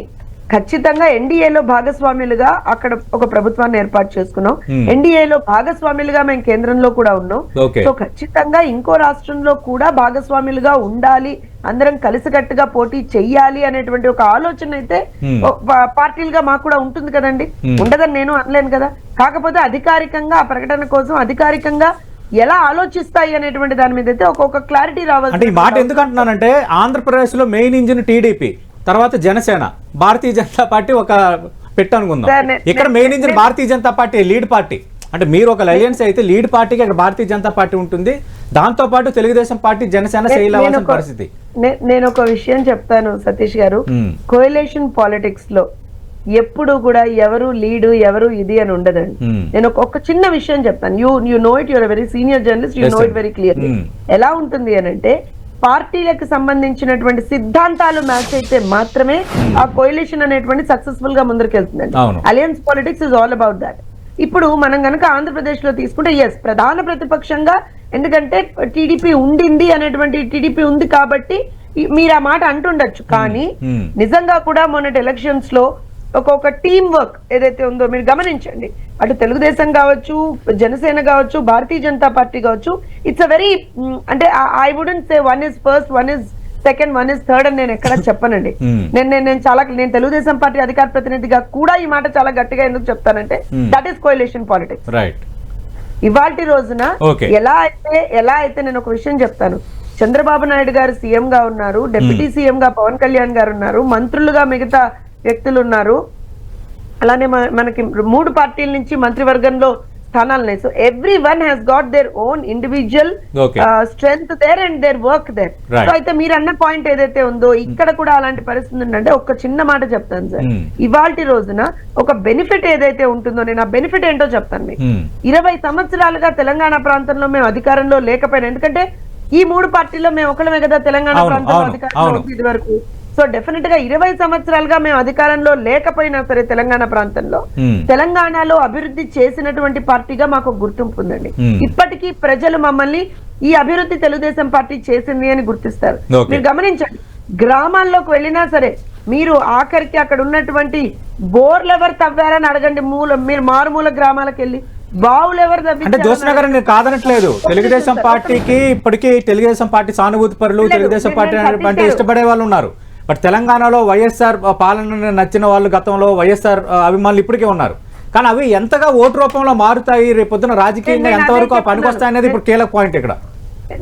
ఖచ్చితంగా ఎన్డీఏలో భాగస్వాములుగా అక్కడ ఒక ప్రభుత్వాన్ని ఏర్పాటు చేసుకున్నాం Hmm. ఎన్డీఏలో భాగస్వాములుగా మేము కేంద్రంలో కూడా ఉన్నాం. సో ఖచ్చితంగా ఇంకో రాష్ట్రంలో కూడా భాగస్వాములుగా ఉండాలి అందరం కలిసికట్టుగా పోటీ చెయ్యాలి అనేటువంటి ఒక ఆలోచన అయితే Hmm. పార్టీలుగా మాకు కూడా ఉంటుంది కదండి Hmm. ఉండదని నేను అనలేను కదా కాకపోతే అధికారికంగా ఆ ప్రకటన కోసం అధికారికంగా ఎలా ఆలోచిస్తాయి అనేటువంటి దాని మీద అయితే ఒక్కొక్క క్లారిటీ రావాలి అంటే ఈ మాట ఎందుకు అంటున్నానంటే ఆంధ్రప్రదేశ్లో మెయిన్ ఇంజిన్ టీడీపీ తర్వాత జనసేన భారతీయ జనతా పార్టీ ఒక పెట్టు అనుకుందాం ఇక్కడ main engine Bharatiya Janata party lead party అంటే మీరు ఒక అలయన్స్ అయితే లీడ్ పార్టీకి ఇక్కడ భారతీయ జనతా పార్టీ ఉంటుంది దాంతో పాటు తెలుగుదేశం పార్టీ జనసేన అవ్వాల్సిన పరిస్థితి నేను ఒక విషయం చెప్తాను సతీష్ గారు. కోయలేషన్ పాలిటిక్స్లో ఎప్పుడు కూడా ఎవరు లీడు ఎవరు ఇది అని ఉండదండి. నేను ఒక- చిన్న విషయం చెప్తాను you you know it your very senior journalist you know. It very clear. ఎలా ఉంటుంది అని అంటే పార్టీలకు సంబంధించినటువంటి సిద్ధాంతాలు మ్యాచ్ అయితే మాత్రమే ఆ కోయిలేషన్ అనేటువంటి సక్సెస్ఫుల్గా ముందరికెళ్తుందండి. Alliance politics is all about that ఇప్పుడు మనం గనక ఆంధ్రప్రదేశ్లో తీసుకుంటే ఎస్ ప్రధాన ప్రతిపక్షంగా ఎందుకంటే టీడీపీ ఉండింది అనేటువంటి టీడీపీ ఉంది కాబట్టి మీరు ఆ మాట అంటుండొచ్చు. కానీ Hmm. నిజంగా కూడా మొన్నటి ఎలక్షన్స్లో ఒక్కొక్క టీమ్ వర్క్ ఏదైతే ఉందో మీరు గమనించండి అటు తెలుగుదేశం కావచ్చు జనసేన కావచ్చు భారతీయ జనతా పార్టీ కావచ్చు ఇట్స్ అ వెరీ అంటే I wouldn't say one is first one is second one is third అని నేను ఎక్కడ చెప్పనండి Hmm. నేను నేను నేను చాలా నేను తెలుగుదేశం పార్టీ అధికార ప్రతినిధిగా కూడా ఈ మాట చాలా గట్టిగా ఎందుకు చెప్తానంటే Hmm. That is coalition politics right ఇవాల్టి రోజున. ఎలా అయితే ఎలా అయితే నేను ఒక విషయం చెప్తాను చంద్రబాబు నాయుడు గారు సీఎం గా ఉన్నారు డిప్యూటీ సీఎం గా పవన్ కళ్యాణ్ గారు ఉన్నారు మంత్రులుగా మిగతా వ్యక్తులు ఉన్నారు అలానే మన- మనకి మూడు పార్టీల నుంచి మంత్రివర్గంలో స్థానాలు ఉన్నాయి so everyone has got their own individual. Strength there and their work there. So అయితే మీరు అన్న పాయింట్ ఏదైతే ఉందో ఇక్కడ కూడా అలాంటి పరిస్థితి ఉందంటే ఒక చిన్న మాట చెప్తాను సార్ Hmm. ఇవాల్టి రోజున ఒక బెనిఫిట్ ఏదైతే ఉంటుందో నేను ఆ బెనిఫిట్ ఏంటో చెప్తాను మీకు Hmm. ఇరవై సంవత్సరాలుగా తెలంగాణ ప్రాంతంలో మేము అధికారంలో లేకపోయినా ఎందుకంటే ఈ మూడు పార్టీల్లో మేము ఒకళ్ళమే కదా తెలంగాణ ప్రాంతంలో అధికారంలో ఇది వరకు సో డెఫినెట్గా ఇరవై సంవత్సరాలుగా మేము అధికారంలో లేకపోయినా సరే తెలంగాణ ప్రాంతంలో Hmm. తెలంగాణలో అభివృద్ధి చేసినటువంటి పార్టీగా మాకు గుర్తింపు ఉందండి Hmm. ఇప్పటికీ ప్రజలు మమ్మల్ని ఈ అభివృద్ధి తెలుగుదేశం పార్టీ చేసింది అని గుర్తిస్తారు. మీరు గమనించండి గ్రామాల్లోకి వెళ్ళినా సరే మీరు ఆఖరికి అక్కడ ఉన్నటువంటి బోర్లు ఎవరు తవ్వారని అడగండి మూల మీరు మారుమూల గ్రామాలకు వెళ్ళి బావులు ఎవరు అంటే నేను కాదనట్లేదు తెలుగుదేశం పార్టీకి ఇప్పటికీ తెలుగుదేశం పార్టీ సానుభూతి పరులు తెలుగుదేశం పార్టీ అంటే. ఇష్టపడే వాళ్ళు ఉన్నారు బట్ తెలంగాణలో వైఎస్ఆర్ పాలన నచ్చిన వాళ్ళు గతంలో వైఎస్ఆర్ అభిమానులు ఇప్పటికే ఉన్నారు. కానీ అవి ఎంతగా ఓటు రూపంలో మారుతాయి రేపు పొద్దున రాజకీయంగా ఎంతవరకు. పనికొస్తాయి అనేది ఇప్పుడు కీలక పాయింట్ ఇక్కడ.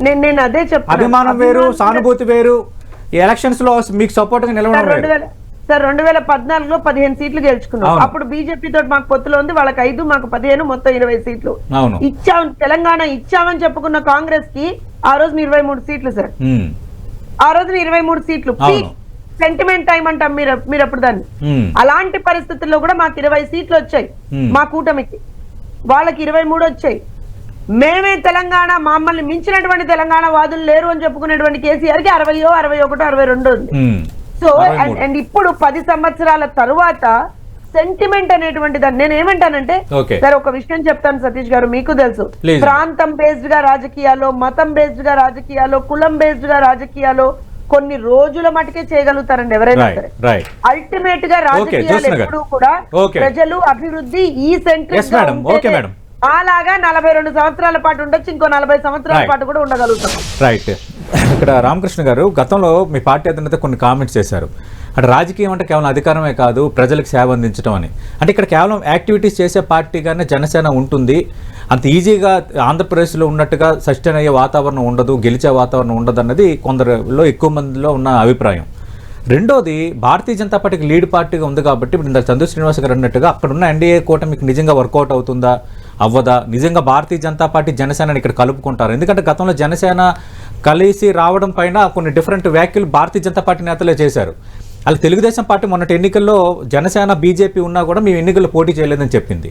నేను అదే చెప్తాను అభిమానం వేరు సానుభూతి వేరు ఎలక్షన్స్లో మీకు సపోర్ట్గా నిలవడం వేల సార్ రెండు వేల పద్నాలుగులో పదిహేను సీట్లు గెలుచుకున్నాం. అప్పుడు బీజేపీ తోటి మాకు పొత్తులో ఉంది వాళ్ళకి ఐదు మాకు పదిహేను మొత్తం ఇరవై సీట్లు. ఇచ్చాం తెలంగాణ ఇచ్చామని చెప్పుకున్న కాంగ్రెస్కి ఆ రోజు ఇరవై మూడు సీట్లు సార్. ఆ రోజున ఇరవై మూడు సీట్లు. సెంటిమెంట్ టైం అంటాం మీరు మీరు అప్పుడు దాన్ని అలాంటి పరిస్థితుల్లో కూడా మాకు ఇరవై సీట్లు వచ్చాయి. మా కూటమికి వాళ్ళకి ఇరవై మూడు వచ్చాయి మేమే తెలంగాణ మమ్మల్ని మించినటువంటి తెలంగాణ వాదులు లేరు అని చెప్పుకునేటువంటి కేసీఆర్కి అరవయో అరవై ఒకటో అరవై రెండు ఉంది. సో అండ్ ఇప్పుడు పది సంవత్సరాల తరువాత సెంటిమెంట్ అనేటువంటి దాన్ని నేను ఏమంటానంటే. సార్ ఒక విషయం చెప్తాను సతీష్ గారు మీకు తెలుసు. ప్రాంతం బేస్డ్గా రాజకీయాల్లో మతం బేస్డ్గా రాజకీయాల్లో కులం బేస్డ్గా రాజకీయాల్లో కొన్ని రోజుల మటుకే చేయగలుగుతారండి ఎవరైనా సరే అల్టిమేట్గా రాజకీయాలు. ఎప్పుడు కూడా. ప్రజలు అభివృద్ధి ఈ madam. అలాగా నలభై రెండు సంవత్సరాల పాటు ఉండొచ్చు ఇంకో నలభై సంవత్సరాల. పాటు కూడా ఉండగలుగుతాం రైట్ ఇక్కడ రామకృష్ణ గారు గతంలో మీ పార్టీ అధినేత కొన్ని కామెంట్స్ చేశారు. అంటే రాజకీయం అంటే కేవలం అధికారమే కాదు ప్రజలకు సేవ అందించడం అని. అంటే ఇక్కడ కేవలం యాక్టివిటీస్ చేసే పార్టీగానే జనసేన ఉంటుంది. అంత ఈజీగా ఆంధ్రప్రదేశ్లో ఉన్నట్టుగా సస్టైన్ అయ్యే వాతావరణం ఉండదు గెలిచే వాతావరణం ఉండదు అన్నది కొందరిలో ఎక్కువ మందిలో ఉన్న అభిప్రాయం. రెండోది భారతీయ జనతా పార్టీకి లీడ్ పార్టీగా ఉంది కాబట్టి ఇప్పుడు ఇంత చంద్ర శ్రీనివాస్ గారు అన్నట్టుగా అక్కడ ఉన్న ఎన్డీఏ కూటమికి నిజంగా వర్కౌట్ అవుతుందా? అవ్వదా? నిజంగా భారతీయ జనతా పార్టీ జనసేనని ఇక్కడ కలుపుకుంటారు. ఎందుకంటే గతంలో జనసేన కలిసి రావడం పైన కొన్ని డిఫరెంట్ వ్యాఖ్యలు భారతీయ జనతా పార్టీ నేతలే చేశారు. అలా తెలుగుదేశం పార్టీ మొన్నటి ఎన్నికల్లో జనసేన బీజేపీ ఉన్నా కూడా మేము ఎన్నికల్లో పోటీ చేయలేదని చెప్పింది.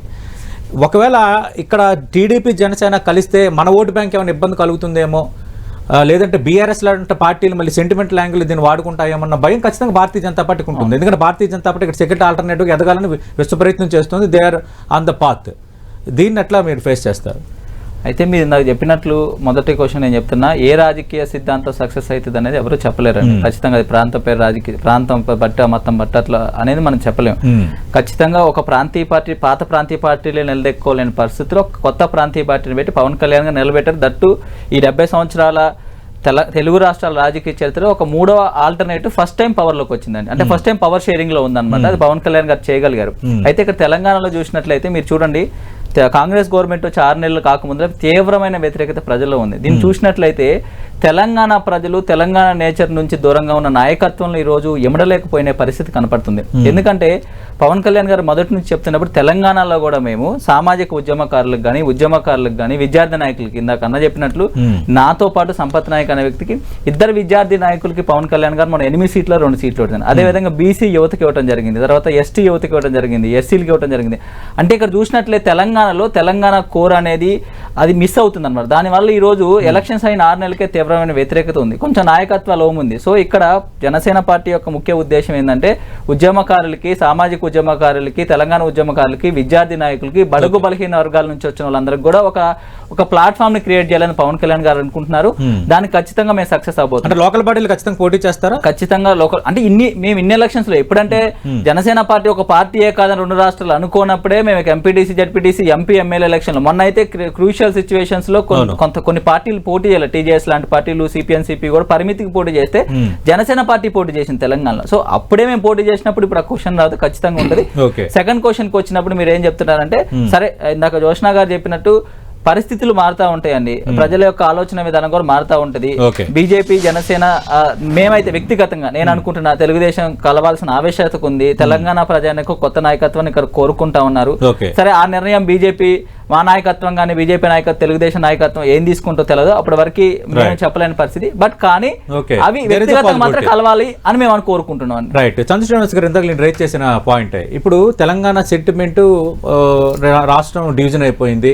ఒకవేళ ఇక్కడ టీడీపీ జనసేన కలిస్తే మన ఓటు బ్యాంక్ ఏమైనా ఇబ్బంది కలుగుతుందేమో? లేదంటే బీఆర్ఎస్ లాంటి పార్టీలు మళ్ళీ సెంటిమెంట్ లాంగ్వేజ్ దీన్ని వాడుకుంటాయేమన్న భయం ఖచ్చితంగా భారతీయ జనతా పార్టీకి ఉంటుంది. ఎందుకంటే భారతీయ జనతా పార్టీ ఇక్కడ సెకండ్ ఆల్టర్నేటివ్ ఎదగాలని విశ్వ ప్రయత్నం చేస్తుంది. They are on the path దీన్ని ఎట్లా మీరు ఫేస్ చేస్తారు? అయితే మీరు ఇందాక చెప్పినట్లు మొదటి క్వశ్చన్ నేను చెప్తున్నా ఏ రాజకీయ సిద్ధాంతం సక్సెస్ అవుతుంది అనేది ఎవరు చెప్పలేరండి. ఖచ్చితంగా అది ప్రాంత పేరు రాజకీయ ప్రాంతం బట్ట మతం బట్ట అట్లా అనేది మనం చెప్పలేము. ఖచ్చితంగా ఒక ప్రాంతీయ పార్టీ పాత ప్రాంతీయ పార్టీలే నిలదెక్కోలేని పరిస్థితిలో కొత్త ప్రాంతీయ పార్టీని పెట్టి పవన్ కళ్యాణ్గా నిలబెట్టారు దట్టు ఈ డెబ్బై సంవత్సరాల తెల తెలుగు రాష్ట్రాల రాజకీయ చరిత్రలో ఒక మూడవ ఆల్టర్నేటివ్ ఫస్ట్ టైం పవర్లోకి వచ్చిందండి. అంటే ఫస్ట్ టైం పవర్ షేరింగ్లో ఉందన్నమాట. అది పవన్ కళ్యాణ్ గారు చేయగలిగారు. అయితే ఇక్కడ తెలంగాణలో చూసినట్లయితే మీరు చూడండి కాంగ్రెస్ గవర్నమెంట్ వచ్చి ఆరు నెలలు కాకముందు తీవ్రమైన వ్యతిరేకత ప్రజల్లో ఉంది. దీన్ని చూసినట్లయితే తెలంగాణ ప్రజలు తెలంగాణ నేచర్ నుంచి దూరంగా ఉన్న నాయకత్వంలో ఈ రోజు ఎమడలేకపోయిన పరిస్థితి కనపడుతుంది. ఎందుకంటే పవన్ కళ్యాణ్ గారు మొదటి నుంచి చెప్తున్నప్పుడు తెలంగాణలో కూడా మేము సామాజిక ఉద్యమకారులకు కానీ ఉద్యమకారులకు కానీ విద్యార్థి నాయకులకి ఇందాక అన్న చెప్పినట్లు నాతో పాటు సంపత్ నాయక్ అనే వ్యక్తికి ఇద్దరు విద్యార్థి నాయకులకి పవన్ కళ్యాణ్ గారు మన ఎనిమిది సీట్లో రెండు సీట్లు ఇవ్వడం అదే విధంగా బీసీ యువతకి ఇవ్వడం జరిగింది. తర్వాత ఎస్టీ యువతకి ఇవ్వడం జరిగింది. ఎస్సీలకి ఇవ్వడం జరిగింది. అంటే ఇక్కడ చూసినట్లయితే తెలంగాణలో తెలంగాణ కోర్ అనేది అది మిస్ అవుతుంది అనమాట దానివల్ల ఈ రోజు ఎలక్షన్స్ అయిన ఆరు నెలలకే తీవ్రమైన వ్యతిరేకత ఉంది. కొంచెం నాయకత్వ లోపం ఉంది. సో ఇక్కడ జనసేన పార్టీ యొక్క ముఖ్య ఉద్దేశం ఏంటంటే ఉద్యమకారులకి సామాజిక ఉద్యమకారులకి తెలంగాణ ఉద్యమకారులకి విద్యార్థి నాయకులకి బడుగు బలహీన వర్గాల నుంచి వచ్చిన వాళ్ళందరికీ కూడా ఒక ఒక ప్లాట్ఫామ్ని క్రియేట్ చేయాలని పవన్ కళ్యాణ్ గారు అనుకుంటున్నారు. దానికి ఖచ్చితంగా మేము సక్సెస్ అవబోతున్నాం. అంటే లోకల్ పార్టీలు ఖచ్చితంగా పోటీ చేస్తారా? ఖచ్చితంగా లోకల్ అంటే ఇన్ని మేము ఇన్ని ఎలక్షన్స్లో ఎప్పుడంటే జనసేన పార్టీ ఒక పార్టీయే కాదని రెండు రాష్ట్రాలు అనుకోనప్పుడే మేము MPTC ZPTC MP MLA election మొన్న అయితే క్రూషియల్ సిచ్యువేషన్స్లో కొంత కొన్ని పార్టీలు పోటీ చేయాలి. టీజేఎస్ లాంటి పార్టీలు సిపిఎన్ సిపి కూడా పరిమితికి పోటీ చేస్తే జనసేన పార్టీ పోటీ చేసింది తెలంగాణలో. సో అప్పుడే మేము పోటీ చేసినప్పుడు ఇప్పుడు ఆ క్వశ్చన్ రాదు ఖచ్చితంగా ఉంటుంది. సెకండ్ క్వశ్చన్కి వచ్చినప్పుడు మీరు ఏం చెప్తున్నారంటే సరే ఇందాక జోష్నా గారు చెప్పినట్టు పరిస్థితులు మారుతా ఉంటాయండి ప్రజల యొక్క ఆలోచన విధానం కూడా మారుతా ఉంటది. బీజేపీ జనసేన మేమైతే వ్యక్తిగతంగా నేను అనుకుంటున్నా తెలుగుదేశం కలవాల్సిన ఆవశ్యకత ఉంది తెలంగాణ ప్రజానికి కొత్త నాయకత్వాన్ని ఇక్కడ కోరుకుంటా ఉన్నారు. సరే ఆ నిర్ణయం బీజేపీ మా నాయకత్వం కానీ బీజేపీ నాయకత్వం తెలుగుదేశం నాయకత్వం ఏం తీసుకుంటో తెలియదు అప్పటి వరకు మేము. చెప్పలేని పరిస్థితి బట్ కానీ. అవి వ్యక్తిగతంగా మాత్రం. కలవాలి అని మేము అని కోరుకుంటున్నాం. రైట్ చంద్ర శ్రీనివాస్ గారు ఇంతకు నేను రైట్ చేసిన పాయింట్ ఇప్పుడు తెలంగాణ సెంటిమెంట్ రాష్ట్రం డివిజన్ అయిపోయింది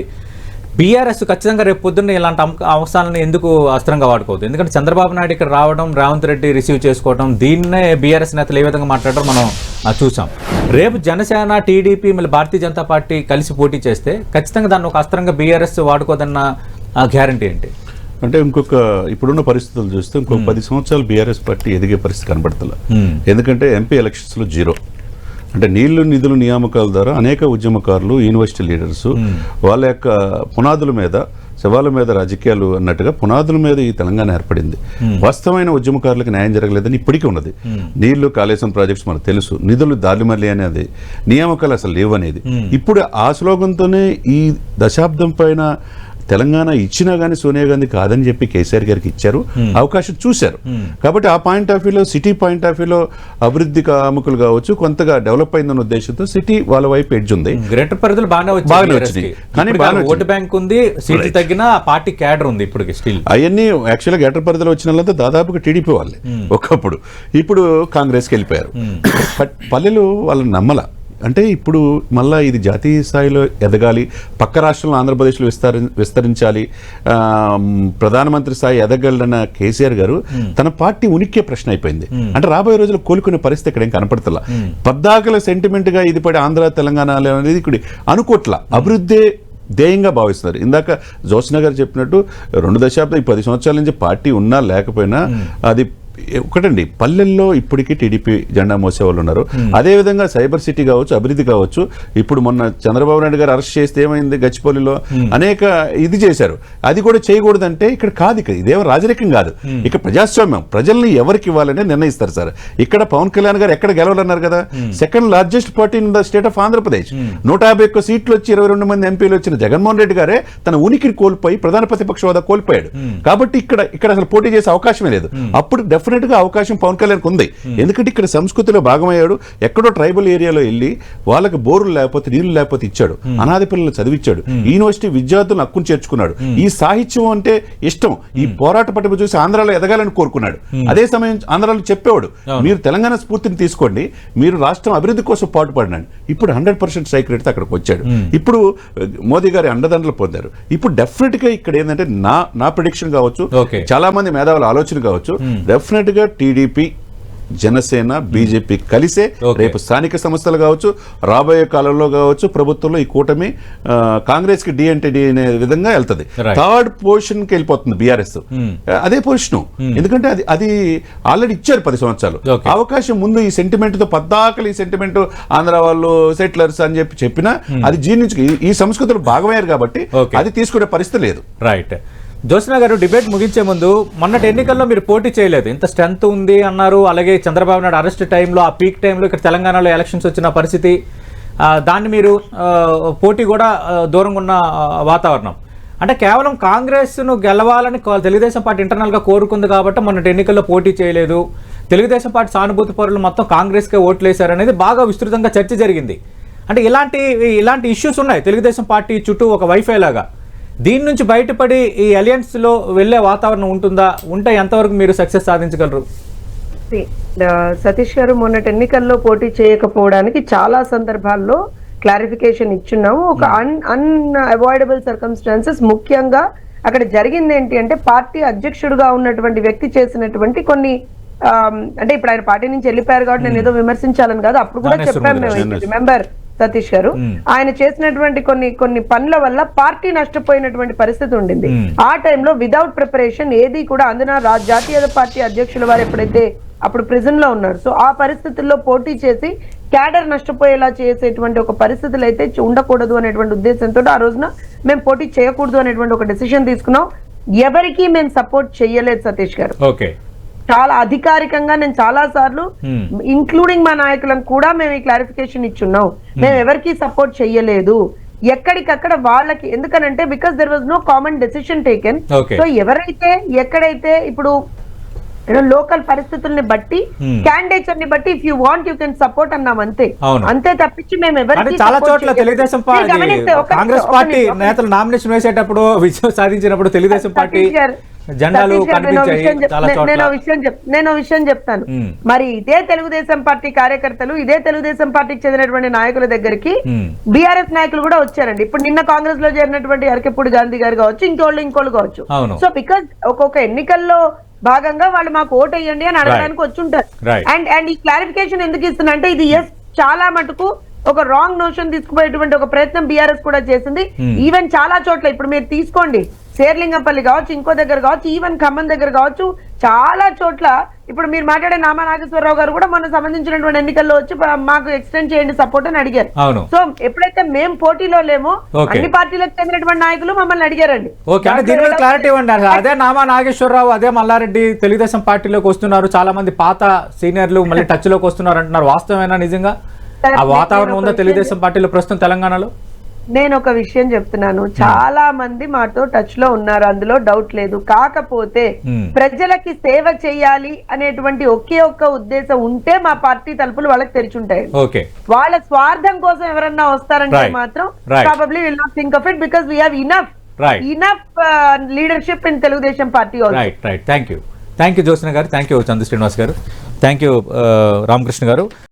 బీఆర్ఎస్ ఖచ్చితంగా రేపు పొద్దున్న ఇలాంటి అంశాలను ఎందుకు అస్త్రంగా వాడుకోవద్దు? ఎందుకంటే చంద్రబాబు నాయుడు ఇక్కడ రావడం రేవంత్ రెడ్డి రిసీవ్ చేసుకోవడం దీన్నే బీఆర్ఎస్ నేతలు ఏ విధంగా మాట్లాడడం మనం చూసాం రేపు జనసేన టీడీపీ మళ్ళీ భారతీయ జనతా పార్టీ కలిసి పోటీ చేస్తే ఖచ్చితంగా దాన్ని ఒక అస్త్రంగా బీఆర్ఎస్ వాడుకోదన్న గ్యారంటీ ఏంటి? అంటే ఇంకొక ఇప్పుడున్న పరిస్థితులు చూస్తే ఇంకొక పది సంవత్సరాలు బీఆర్ఎస్ పార్టీ ఎదిగే పరిస్థితి కనబడుతుంది Hmm. ఎందుకంటే ఎంపీ ఎలక్షన్స్లో జీరో. అంటే నీళ్ళు నిధులు నియామకాల ద్వారా అనేక ఉద్యమకారులు యూనివర్సిటీ లీడర్స్ వాళ్ళ యొక్క పునాదుల మీద శవాల మీద రాజకీయాలు అన్నట్టుగా పునాదుల మీద ఈ తెలంగాణ ఏర్పడింది. వాస్తవమైన ఉద్యమకారులకు న్యాయం జరగలేదని ఇప్పటికీ ఉన్నది. నీళ్ళు కాళేశ్వరం ప్రాజెక్ట్స్ మనకు తెలుసు. నిధులు దారిమల్లి అనేది నియామకాలు అసలు లేవు అనేది ఇప్పుడు ఆ స్లోగంతోనే ఈ దశాబ్దం పైన తెలంగాణ ఇచ్చినా కానీ సోనియా గాంధీ కాదని చెప్పి కేసీఆర్ గారికి ఇచ్చారు. అవకాశం చూశారు. కాబట్టి ఆ పాయింట్ ఆఫ్ వ్యూలో సిటీ పాయింట్ ఆఫ్ వ్యూలో అభివృద్ధి కాముకులు కావచ్చు కొంతగా డెవలప్ అయిందన్న ఉద్దేశంతో సిటీ వాళ్ళ వైపు ఎడ్జ్ ఉంది. గ్రేటర్ పరిధులు బాగానే. BRS కి. కానీ ఓటు. బ్యాంక్ ఉంది సీట్లు తగ్గిన పార్టీ క్యాడర్ ఉంది ఇప్పుడు స్టిల్ అవన్నీ యాక్చువల్గా గేటర్ పరిధిలో వచ్చిన వాళ్ళంతా దాదాపుగా టీడీపీ వాళ్ళే ఒకప్పుడు. ఇప్పుడు కాంగ్రెస్కి వెళ్ళిపోయారు. బట్ పల్లెలు వాళ్ళని నమ్మల. అంటే ఇప్పుడు మళ్ళా ఇది జాతీయ స్థాయిలో ఎదగాలి పక్క రాష్ట్రంలో ఆంధ్రప్రదేశ్లో విస్తరి విస్తరించాలి ప్రధానమంత్రి స్థాయి ఎదగలన్న కేసీఆర్ గారు తన పార్టీ ఉనికి ప్రశ్న అయిపోయింది. అంటే రాబోయే రోజుల్లో కోలుకునే పరిస్థితి ఇక్కడ ఏం కనపడతలా? పద్దాకల సెంటిమెంట్గా ఇది పడి ఆంధ్ర తెలంగాణ అనేది ఇక్కడ అనుకోట్ల. అభివృద్ధి ధ్యేయంగా భావిస్తున్నారు. ఇందాక జోస్న గారు చెప్పినట్టు రెండు దశాబ్దం ఈ పది సంవత్సరాల నుంచి పార్టీ ఉన్నా లేకపోయినా అది ఒకటండి పల్లెల్లో ఇప్పటికీ టీడీపీ జెండా మోసే వాళ్ళు ఉన్నారు అదే విధంగా సైబర్ సిటీ కావచ్చు అభివృద్ధి కావచ్చు ఇప్పుడు మొన్న చంద్రబాబు నాయుడు గారు అరెస్ట్ చేస్తే ఏమైంది గచ్చిపల్లిలో? అనేక ఇది చేశారు. అది కూడా చేయకూడదంటే ఇక్కడ కాదు ఇక్కడ ఇదేమో రాజరికం కాదు. ఇక్కడ ప్రజాస్వామ్యం ప్రజల్ని ఎవరికి ఇవ్వాలనే నిర్ణయిస్తారు సార్. ఇక్కడ పవన్ కళ్యాణ్ గారు ఎక్కడ గెలవాలన్నారు కదా? Second largest party in the state of Andhra Pradesh. నూట యాభై ఒక్క సీట్లు వచ్చి ఇరవై రెండు మంది ఎంపీలు వచ్చిన జగన్మోహన్ రెడ్డి గారే తన ఉనికిని కోల్పోయి ప్రధాన ప్రతిపక్ష హోదా కోల్పోయాడు. కాబట్టి ఇక్కడ ఇక్కడ అసలు పోటీ చేసే అవకాశమే లేదు. అప్పుడు డెఫినెట్ గా అవకాశం పవన్ కళ్యాణ్ ఉంది. ఎందుకంటే ఇక్కడ సంస్కృతిలో భాగమయ్యాడు. ఎక్కడో ట్రైబల్ ఏరియాలో వెళ్ళి వాళ్ళకి బోర్లు లేకపోతే నీళ్ళు లేకపోతే ఇచ్చాడు. అనాథ పిల్లలు చదివించాడు యూనివర్సిటీ విద్యార్థులను హక్కును చేర్చుకున్నాడు. ఈ సాహిత్యం అంటే ఇష్టం. ఈ పోరాట పట్టుకు చూసి ఆంధ్రాలో ఎదగాలని కోరుకున్నాడు. అదే సమయం ఆంధ్రాలో చెప్పేవాడు మీరు తెలంగాణ స్ఫూర్తిని తీసుకోండి. మీరు రాష్ట్రం అభివృద్ధి కోసం పాటుపడినాడు. ఇప్పుడు హండ్రెడ్ పర్సెంట్ స్ట్రైక్ రేట్తో అక్కడికి వచ్చాడు. ఇప్పుడు మోదీ గారి అండదండలు పొందారు. ఇప్పుడు డెఫినెట్గా ఇక్కడ ఏంటంటే నా నా ప్రిడిక్షన్ కావచ్చు. చాలా మంది మేధావుల ఆలోచన కావచ్చు. డెఫినెట్ గా టీడీపీ జనసేన బీజేపీ కలిసే. రేపు స్థానిక సంస్థలు కావచ్చు రాబోయే కాలంలో కావచ్చు ప్రభుత్వంలో ఈ కూటమి కాంగ్రెస్కి డి అంటే డి అనే విధంగా వెళ్తది. థర్డ్ పొజిషన్కి వెళ్ళిపోతుంది బీఆర్ఎస్. అదే పొజిషన్. ఎందుకంటే అది అది ఆల్రెడీ ఇచ్చారు పది సంవత్సరాలు. అవకాశం ముందు ఈ సెంటిమెంట్తో పద్దాకలు ఈ సెంటిమెంట్ ఆంధ్ర వాళ్ళు సెటిలర్స్ అని చెప్పి చెప్పినా అది జీర్ణించు ఈ- సంస్కృతిలో భాగమయ్యారు కాబట్టి. అది తీసుకునే పరిస్థితి లేదు. రైట్ జోస్నా గారు డిబేట్ ముగించే ముందు మొన్నటి ఎన్నికల్లో మీరు పోటీ చేయలేదు. ఇంత స్ట్రెంత్ ఉంది అన్నారు. అలాగే చంద్రబాబు నాయుడు అరెస్ట్ టైంలో ఆ పీక్ టైంలో ఇక్కడ తెలంగాణలో ఎలక్షన్స్ వచ్చిన పరిస్థితి. దాన్ని మీరు పోటీ కూడా దూరంగా ఉన్న వాతావరణం. అంటే కేవలం కాంగ్రెస్ను గెలవాలని తెలుగుదేశం పార్టీ ఇంటర్నల్గా కోరుకుంది కాబట్టి మొన్నటి ఎన్నికల్లో పోటీ చేయలేదు. తెలుగుదేశం పార్టీ సానుభూతి పరులు మొత్తం కాంగ్రెస్కే ఓట్లేశారు అనేది బాగా విస్తృతంగా చర్చ జరిగింది. అంటే ఇలాంటి ఇలాంటి ఇష్యూస్ ఉన్నాయి. తెలుగుదేశం పార్టీ చుట్టూ ఒక వైఫై లాగా. దీని నుంచి బయటపడి ఈ అలయన్స్లో వెళ్ళే వాతావరణం ఉంటుందా? ఉంటే ఎంతవరకు మీరు సక్సెస్ సాధించగలరు? సతీష్ గారు మొన్నటి ఎన్నికల్లో పోటీ చేయకపోవడానికి చాలా సందర్భాల్లో క్లారిఫికేషన్ ఇచ్చున్నాము. ఒక అన్ అన్ అవాయిడబుల్ సర్కమ్స్టాన్సెస్ ముఖ్యంగా అక్కడ జరిగింది ఏంటి అంటే పార్టీ అధ్యక్షుడుగా ఉన్నటువంటి వ్యక్తి చేసినటువంటి కొన్ని అంటే ఇప్పుడు ఆయన పార్టీ నుంచి వెళ్ళిపోయారు కాబట్టి నేను ఏదో విమర్శించాలని కాదు. అప్పుడు కూడా గారు, మేము. రిమెంబర్ సతీష్ గారు. ఆయన చేసినటువంటి కొన్ని కొన్ని పనుల వల్ల పార్టీ నష్టపోయినటువంటి పరిస్థితి ఉండింది. ఆ టైంలో వితౌట్ ప్రిపరేషన్ ఏది కూడా అందున జాతీయ పార్టీ అధ్యక్షుల వారు ఎప్పుడైతే అప్పుడు ప్రిజన్లో ఉన్నారు. సో ఆ పరిస్థితుల్లో పోటీ చేసి క్యాడర్ నష్టపోయేలా చేసేటువంటి ఒక పరిస్థితులు అయితే ఉండకూడదు అనేటువంటి ఉద్దేశంతో ఆ రోజున మేము పోటీ చేయకూడదు అనేటువంటి ఒక డెసిషన్ తీసుకున్నాం. ఎవరికి మేము సపోర్ట్ చేయలేదు సతీష్ గారు. ఓకే. చాలా అధికారికంగా నేను చాలా సార్లు Hmm. ఇంక్లూడింగ్ మా నాయకులను కూడా మేము ఈ క్లారిఫికేషన్ ఇచ్చున్నాం మేము ఎవరికి సపోర్ట్ చెయ్యలేదు ఎక్కడికక్కడ వాళ్ళకి ఎందుకనంటే because there was no common decision taken. So ఎవరైతే ఎక్కడైతే ఇప్పుడు లోకల్ పరిస్థితుల్ని బట్టి Hmm. క్యాండిడేట్స్ని బట్టి if you want you can support అన్నాం అంతే. అంతే తప్పించి మేము కానీ ఎవరికి చాలా చోట్ల చేయలేదు. తెలుగుదేశం పార్టీ కాంగ్రెస్ పార్టీ నేతలు నామినేషన్ వేసేటప్పుడు విజయం సాధించినప్పుడు తెలుగుదేశం పార్టీ జెండాలు నేను విషయం నేను చెప్తాను. మరి ఇదే తెలుగుదేశం పార్టీ కార్యకర్తలు ఇదే తెలుగుదేశం పార్టీకి చెందినటువంటి నాయకుల దగ్గరికి. బీఆర్ఎస్ నాయకులు కూడా వచ్చారండి. ఇప్పుడు నిన్న కాంగ్రెస్లో చేరినటువంటి అరకెప్పుడు గాంధీ గారు కావచ్చు ఇంకోళ్ళు ఇంకోళ్ళు కావచ్చు. సో బికాజ్ ఒక్కొక్క ఎన్నికల్లో భాగంగా వాళ్ళు మాకు ఓటు వేయండి అని అడగడానికి వచ్చుంటారు. అండ్ అండ్ ఈ క్లారిఫికేషన్ ఎందుకు ఇస్తున్నా అంటే ఇది ఎస్ చాలా మటుకు ఒక రాంగ్ నోషన్ తీసుకుపోయేటువంటి ఒక ప్రయత్నం బీఆర్ఎస్ కూడా చేసింది. ఈవెన్ చాలా చోట్ల ఇప్పుడు మీరు తీసుకోండి. శేర్లింగంపల్లి కావచ్చు ఇంకో దగ్గర కావచ్చు ఈవెన్ ఖమ్మం దగ్గర కావచ్చు చాలా చోట్ల ఇప్పుడు మీరు మాట్లాడే నామా నాగేశ్వరరావు గారు కూడా మొన్న సంబంధించినటువంటి ఎన్నికల్లో వచ్చి "ప- మాకు ఎక్స్టెండ్ చేయండి సపోర్ట్ అని అడిగారు. సో ఎప్పుడైతే మేము పోటీలో లేమో. అన్ని పార్టీలకు చెందినటువంటి నాయకులు మమ్మల్ని అడిగారండి. దీని మీద క్లారిటీ ఇవ్వండి. అదే నామా నాగేశ్వరరావు అదే మల్లారెడ్డి తెలుగుదేశం పార్టీలోకి వస్తున్నారు. చాలా మంది పాత సీనియర్లు మళ్ళీ టచ్లోకి వస్తున్నారు అంటున్నారు. వాస్తవమేనా నిజంగా? ఆ వాతావరణం ఉందా తెలుగుదేశం పార్టీలో ప్రస్తుతం తెలంగాణలో? నేను ఒక విషయం చెప్తున్నాను. చాలా మంది మాతో టచ్లో ఉన్నారు. అందులో డౌట్ లేదు. కాకపోతే. ప్రజలకి సేవ చేయాలి అనేటువంటి ఒకే ఒక్క ఉద్దేశం ఉంటే మా పార్టీ తలుపులు వాళ్ళకి తెరిచుంటాయి. ఓకే. వాళ్ళ స్వార్థం కోసం ఎవరన్నా వస్తారంటే. మాత్రం. Probably will not think of it because we have enough. Enough leadership in Telugu Desam party right right thank you thank you Jyotsna garu. Thank you చంద్ర శ్రీనివాస్ గారు. థ్యాంక్ యూ రామకృష్ణ గారు.